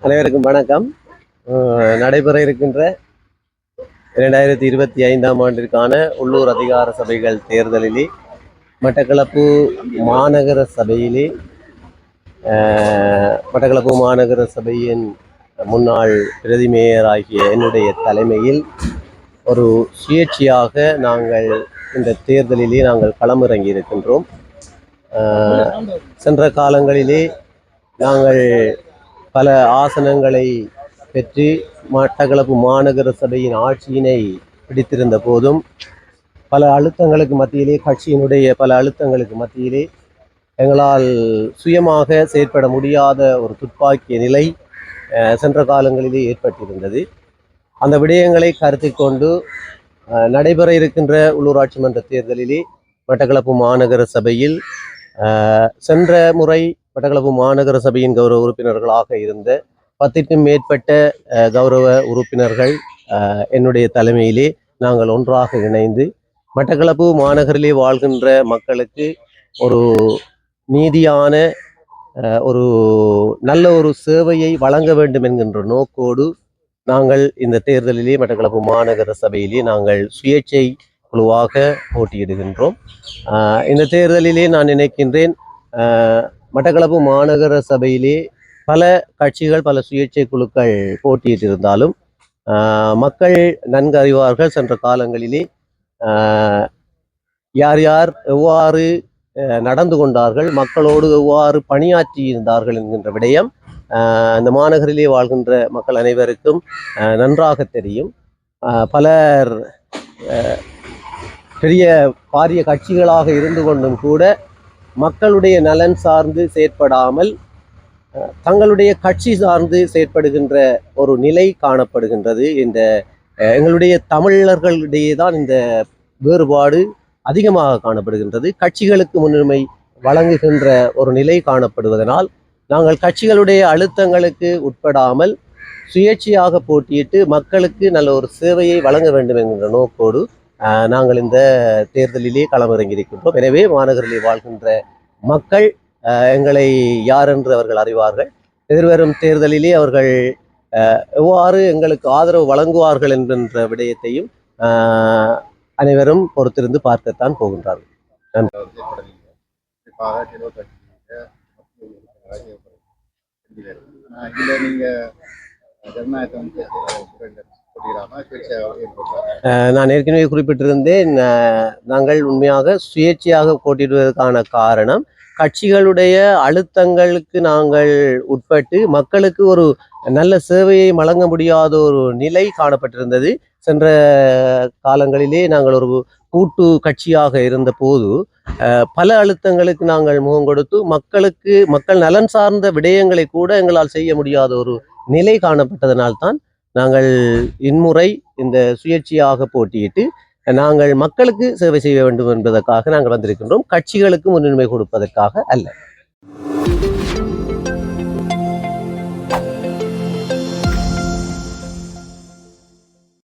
அனைவருக்கும் வணக்கம். நடைபெற இருக்கின்ற இரண்டாயிரத்தி இருபத்தி ஐந்தாம் ஆண்டிற்கான உள்ளூர் அதிகார சபைகள் தேர்தலிலே மட்டக்களப்பு மாநகர சபையிலே மட்டக்களப்பு மாநகர சபையின் முன்னாள் பிரதி மேயர் ஆகிய என்னுடைய தலைமையில் ஒரு சுயேட்சையாக நாங்கள் இந்த தேர்தலிலே நாங்கள் களமிறங்கி இருக்கின்றோம் சென்ற காலங்களிலே நாங்கள் பல ஆசனங்களை பெற்று மட்டக்களப்பு மாநகர சபையின் ஆட்சியினை பிடித்திருந்த போதும் பல அழுத்தங்களுக்கு மத்தியிலே கட்சியினுடைய பல அழுத்தங்களுக்கு மத்தியிலே எங்களால் சுயமாக செயற்பட முடியாத ஒரு துப்பாக்கிய நிலை சென்ற காலங்களிலே ஏற்பட்டிருந்தது. அந்த விடயங்களை கருத்தில் கொண்டு நடைபெற இருக்கின்ற உள்ளூராட்சி மன்ற தேர்தலிலே மட்டக்களப்பு மாநகர சபையில் சென்ற முறை மட்டக்களப்பு மாநகர சபையின் கௌரவ உறுப்பினர்களாக இருந்த பத்திற்கும் மேற்பட்ட கௌரவ உறுப்பினர்கள் என்னுடைய தலைமையிலே நாங்கள் ஒன்றாக இணைந்து மட்டக்களப்பு மாநகரிலே வாழ்கின்ற மக்களுக்கு ஒரு நீதியான ஒரு நல்ல ஒரு சேவையை வழங்க வேண்டும் என்கின்ற நோக்கோடு நாங்கள் இந்த தேர்தலிலே மட்டக்களப்பு மாநகர சபையிலே நாங்கள் சுயேட்சை குழுவாக போட்டியிடுகின்றோம். இந்த தேர்தலிலே நான் நினைக்கின்றேன் மட்டக்களப்பு மாநகர சபையிலே பல கட்சிகள் பல சுயேட்சை குழுக்கள் போட்டியிட்டிருந்தாலும் ஆஹ், மக்கள் நன்கு அறிவார்கள் சென்ற காலங்களிலே. ஆஹ், யார் யார் எவ்வாறு நடந்து கொண்டார்கள் மக்களோடு எவ்வாறு பணியாற்றி இருந்தார்கள் என்கின்ற விடயம் ஆஹ், இந்த மாநகரிலே வாழ்கின்ற மக்கள் அனைவருக்கும் ஆஹ், நன்றாக தெரியும். ஆஹ், பலர் ஆஹ், பெரிய பாரிய கட்சிகளாக இருந்து கொண்டும் கூட மக்களுடைய நலன் சார்ந்து செயற்படாமல் தங்களுடைய கட்சி சார்ந்து செயற்படுகின்ற ஒரு நிலை காணப்படுகின்றது. இந்த எங்களுடைய தமிழர்களிடையே தான் இந்த வேறுபாடு அதிகமாக காணப்படுகின்றது. கட்சிகளுக்கு முன்னுரிமை வழங்குகின்ற ஒரு நிலை காணப்படுவதனால் நாங்கள் கட்சிகளுடைய அழுத்தங்களுக்கு உட்படாமல் சுயேட்சையாக போட்டியிட்டு மக்களுக்கு நல்ல ஒரு சேவையை வழங்க வேண்டும் என்கின்ற நோக்கோடு நாங்கள் இந்த தேர்தலிலே களமிறங்கியிருக்கின்றோம். எனவே மாநகரிலே வாழ்கின்ற மக்கள் எங்களை யார் என்று அவர்கள் அறிவார்கள். எதிர்வரும் தேர்தலிலே அவர்கள் எவ்வாறு எங்களுக்கு ஆதரவு வழங்குவார்கள் என்கின்ற விடயத்தையும் அனைவரும் பொறுத்திருந்து பார்க்கத்தான் போகின்றார்கள். செயற்படுவீங்க நான் ஏற்கனவே குறிப்பிட்டிருந்தேன் நாங்கள் உண்மையாக சுயேட்சையாக போட்டியிடுவதற்கான காரணம் கட்சிகளுடைய அழுத்தங்களுக்கு நாங்கள் உட்பட்டு மக்களுக்கு ஒரு நல்ல சேவையை வழங்க முடியாத ஒரு நிலை காணப்பட்டிருந்தது. சென்ற காலங்களிலே நாங்கள் ஒரு கூட்டு கட்சியாக இருந்த போது பல அழுத்தங்களுக்கு நாங்கள் முகம் கொடுத்து மக்களுக்கு மக்கள் நலன் சார்ந்த விடயங்களை கூட எங்களால் செய்ய முடியாத ஒரு நிலை காணப்பட்டதனால்தான் நாங்கள் இன்முறை இந்த சுயேட்சையாக போட்டியிட்டு நாங்கள் மக்களுக்கு சேவை செய்ய வேண்டும் என்பதற்காக நாங்கள் வந்திருக்கின்றோம். கட்சிகளுக்கு முன்னுரிமை கொடுப்பதற்காக அல்ல.